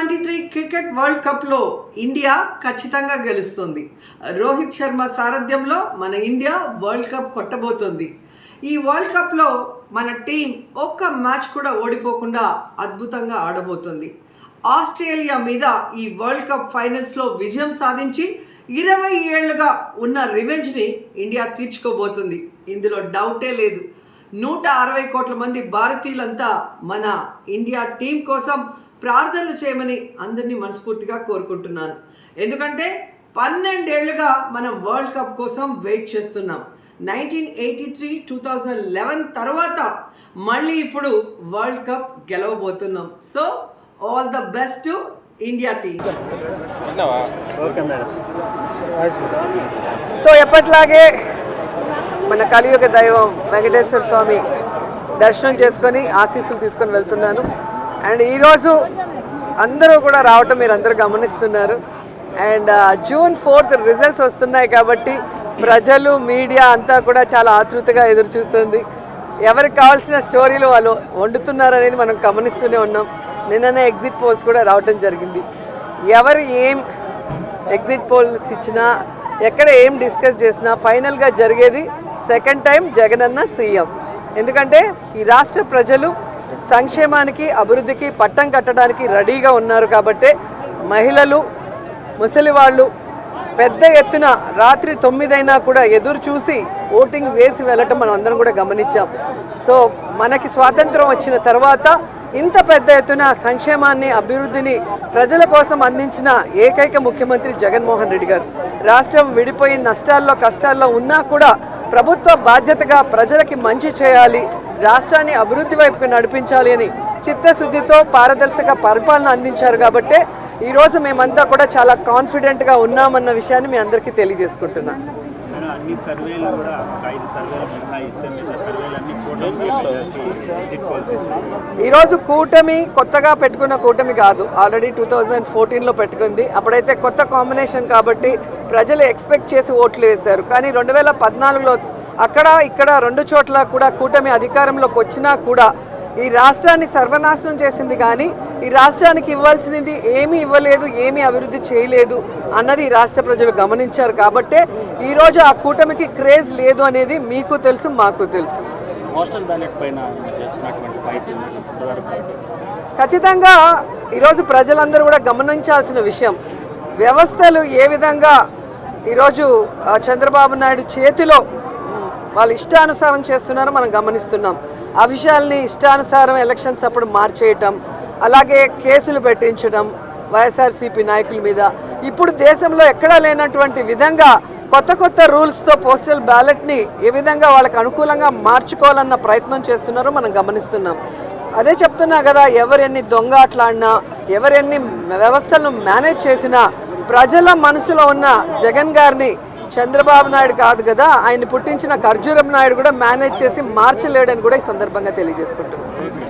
Twenty three cricket world కప్లో India ఖచ్చితంగా గెలుస్తుంది. రోహిత్ శర్మ సారథ్యంలో మన ఇండియా వరల్డ్ కప్ కొట్టబోతోంది. ఈ వరల్డ్ కప్లో మన టీం ఒక్క మ్యాచ్ కూడా ఓడిపోకుండా అద్భుతంగా ఆడబోతుంది. ఆస్ట్రేలియా మీద ఈ వరల్డ్ కప్ ఫైనల్స్లో విజయం సాధించి ఇరవై ఏళ్ళుగా ఉన్న రివెంజ్ని ఇండియా తీర్చుకోబోతుంది. ఇందులో డౌటే లేదు. నూట అరవై కోట్ల మంది భారతీయులంతా మన ఇండియా టీం కోసం ప్రార్థనలు చేయమని అందరినీ మనస్ఫూర్తిగా కోరుకుంటున్నాను. ఎందుకంటే పన్నెండేళ్ళుగా మనం వరల్డ్ కప్ కోసం వెయిట్ చేస్తున్నాం. Nineteen eighty three two thousand eleven తర్వాత మళ్ళీ ఇప్పుడు world cup గెలవబోతున్నాం. So all the best to India team. Okay madam. So ఎప్పట్లాగే మన కలియుగ దైవం వెంకటేశ్వర స్వామి దర్శనం చేసుకొని ఆశీస్సులు తీసుకొని వెళ్తున్నాను. అండ్ ఈరోజు అందరూ కూడా రావటం మీరు అందరూ గమనిస్తున్నారు. అండ్ జూన్ ఫోర్త్ రిజల్ట్స్ వస్తున్నాయి కాబట్టి ప్రజలు మీడియా అంతా కూడా చాలా ఆతృతగా ఎదురు చూస్తుంది ఎవరికి కావాల్సిన స్టోరీలు వాళ్ళు వండుతున్నారు అనేది మనం గమనిస్తూనే ఉన్నాం. నిన్ననే ఎగ్జిట్ పోల్స్ కూడా రావటం జరిగింది. ఎవరు ఏం ఎగ్జిట్ పోల్స్ ఇచ్చినా ఎక్కడ ఏం డిస్కస్ చేసినా ఫైనల్గా జరిగేది సెకండ్ టైం జగనన్న సీఎం. ఎందుకంటే ఈ రాష్ట్ర ప్రజలు సంక్షేమానికి అభివృద్ధికి పట్టం కట్టడానికి రెడీగా ఉన్నారు కాబట్టే మహిళలు ముసలి వాళ్ళు పెద్ద ఎత్తున రాత్రి తొమ్మిదైనా కూడా ఎదురు చూసి ఓటింగ్ వేసి వెళ్ళటం మనం అందరం కూడా గమనించాం. సో మనకి స్వాతంత్రం వచ్చిన తర్వాత ఇంత పెద్ద ఎత్తున సంక్షేమాన్ని అభివృద్ధిని ప్రజల కోసం అందించిన ఏకైక ముఖ్యమంత్రి జగన్మోహన్ రెడ్డి గారు. రాష్ట్రం విడిపోయి నష్టాల్లో కష్టాల్లో ఉన్నా కూడా ప్రభుత్వ బాధ్యతగా ప్రజలకి మంచి చేయాలి రాష్ట్రాన్ని అభివృద్ధి వైపుకు నడిపించాలి అని చిత్తశుద్ధితో పారదర్శక పరిపాలన అందించారు కాబట్టే ఈరోజు మేమంతా కూడా చాలా కాన్ఫిడెంట్గా ఉన్నామన్న విషయాన్ని మీ అందరికీ ఇచ్చాయి ఈరోజు కూటమి కొత్తగా పెట్టుకున్న కూటమి కాదు. ఆల్రెడీ టూ థౌజండ్ ఫోర్టీన్లో పెట్టుకుంది. అప్పుడైతే కొత్త కాంబినేషన్ కాబట్టి ప్రజలు ఎక్స్పెక్ట్ చేసి ఓట్లు వేశారు. కానీ రెండు వేల పద్నాలుగులో అక్కడ ఇక్కడ రెండు చోట్ల కూడా కూటమి అధికారంలోకి వచ్చినా కూడా ఈ రాష్ట్రాన్ని సర్వనాశనం చేసింది కానీ ఈ రాష్ట్రానికి ఇవ్వాల్సినది ఏమీ ఇవ్వలేదు ఏమీ అభివృద్ధి చేయలేదు అన్నది ఈ రాష్ట్ర ప్రజలు గమనించారు కాబట్టే ఈరోజు ఆ కూటమికి క్రేజ్ లేదు అనేది మీకు తెలుసు మాకు తెలుసు. పోస్టల్ బ్యాలెట్ పైన ఖచ్చితంగా ఈరోజు ప్రజలందరూ కూడా గమనించాల్సిన విషయం వ్యవస్థలు ఏ విధంగా ఈరోజు చంద్రబాబు నాయుడు చేతిలో వాళ్ళు ఇష్టానుసారం చేస్తున్నారో మనం గమనిస్తున్నాం. ఆ విషయాల్ని ఇష్టానుసారం ఎలక్షన్స్ అప్పుడు మార్చేయటం అలాగే కేసులు పెట్టించడం వైఎస్ఆర్సీపీ నాయకుల మీద. ఇప్పుడు దేశంలో ఎక్కడా లేనటువంటి విధంగా కొత్త కొత్త రూల్స్తో పోస్టల్ బ్యాలెట్ని ఏ విధంగా వాళ్ళకి అనుకూలంగా మార్చుకోవాలన్న ప్రయత్నం చేస్తున్నారో మనం గమనిస్తున్నాం. అదే చెప్తున్నా కదా ఎవరెన్ని దొంగ ఆటలాడినా ఎవరెన్ని వ్యవస్థలను మేనేజ్ చేసినా ప్రజల మనసులో ఉన్న జగన్ గారిని చంద్రబాబు నాయుడు కాదు కదా ఆయన పుట్టించిన ఖర్జూరం నాయుడు కూడా మేనేజ్ చేసి మార్చలేడని కూడా ఈ సందర్భంగా తెలియజేసుకుంటున్నాను